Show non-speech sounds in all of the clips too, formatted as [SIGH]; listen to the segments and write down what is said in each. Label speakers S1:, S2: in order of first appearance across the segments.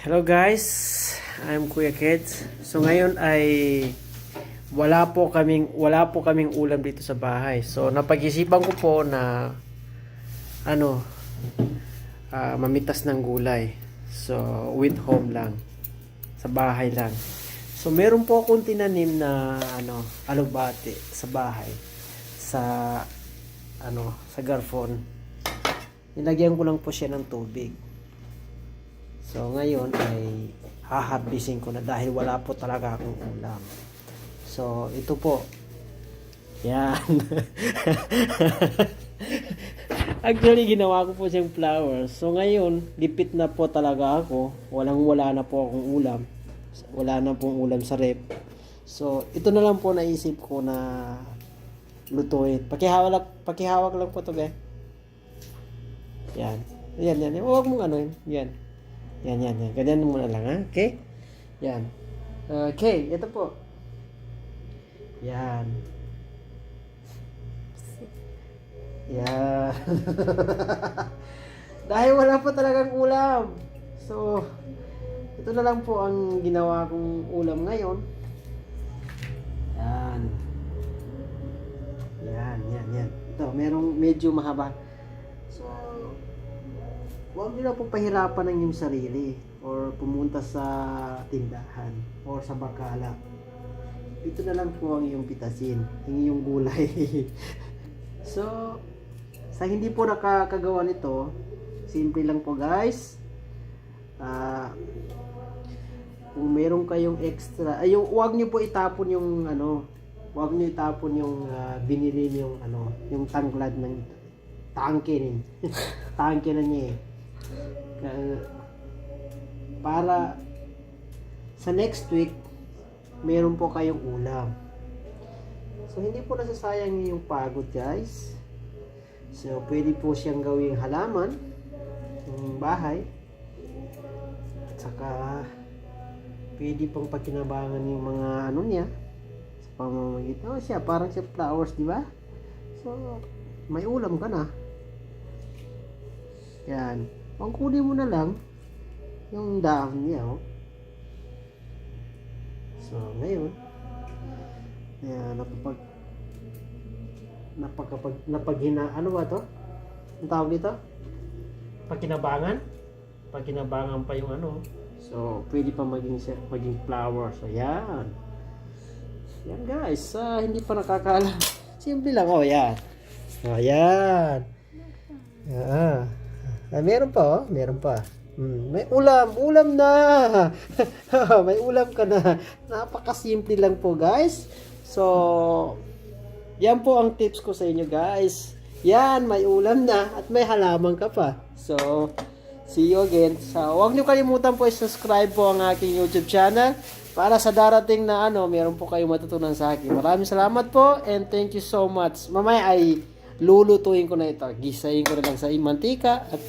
S1: Hello guys, I'm Kuya Kids. So ngayon ay wala po kaming wala po kaming ulam dito sa bahay. So napag-isipan ko po na ano ah, mamitas ng gulay. So with home lang. Sa bahay lang. So meron po akong tinanim na ano alugbati sa bahay. Sa ano sa garfon. Nilagyan ko lang po siya ng tubig. So ngayon ay haharbisin ko na dahil wala po talaga akong ulam. So ito po. Yan. [LAUGHS] Actually ginawa ko po siyang flowers. So ngayon, lipit na po talaga ako. Walang wala na po akong ulam. Wala na pong ulam sa rep. So ito na lang po naisip ko na lutuin. Pakihawak, pakihawak lang po to, guys. Yan. Yan, yan. Huwag mong ano yun. Yan. Yan, yan, yan. Ganyan muna lang, ha? Okay? Yan. Okay, ito po. Yan. Yan. [LAUGHS] Dahil wala pa talagang ulam. So, ito na lang po ang ginawa kong ulam ngayon. Yan. Yan, yan, yan. Ito, merong medyo mahaba. So, huwag nyo na po pahirapan ng inyong sarili or pumunta sa tindahan or sa bakala. Ito na lang po ang iyong pitasin, ang iyong gulay. [LAUGHS] so, sa hindi po nakakagawa nito, simple lang po guys. Ah, kung meron kayong extra, ay yung wag niyo po itapon yung ano, wag niyo itapon yung ah, binili yung ano, yung tanglad ng tangke rin. [LAUGHS] tangke na niya eh. Para sa next week meron po kayong ulam. So hindi po nasasayang yung pagod guys. So pwede po siyang gawing halaman ng bahay. At saka pwede pang pagkinabangan yung mga ano niya sa pamamagitan. Oh, siya parang siya flowers, di ba? So may ulam ka na. Yan. Ang kunin mo na lang yung dahon niya, oh. So, ngayon, yan, napapag, napagkapag, napaghina, ano ba to? Ang tawag dito? Pagkinabangan? Pagkinabangan pa yung ano. So, pwede pa maging, maging flower. So, yan. Yan guys, ah, hindi pa nakakaalam. [LAUGHS] Simple lang, oh, yan. Oh, yan. Ah, meron pa, oh. Meron pa. Hmm, may ulam, ulam na. [LAUGHS] may ulam ka na. Napakasimple lang po, guys. So, yan po ang tips ko sa inyo, guys. Yan, may ulam na at may halaman ka pa. So, see you again. So, huwag niyo kalimutan po i-subscribe po ang aking YouTube channel para sa darating na ano, meron po kayong matutunan sa akin. Maraming salamat po and thank you so much. Mamaya ay lulutuin ko na ito. Gisayin ko na lang sa mantika at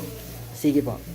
S1: sige po.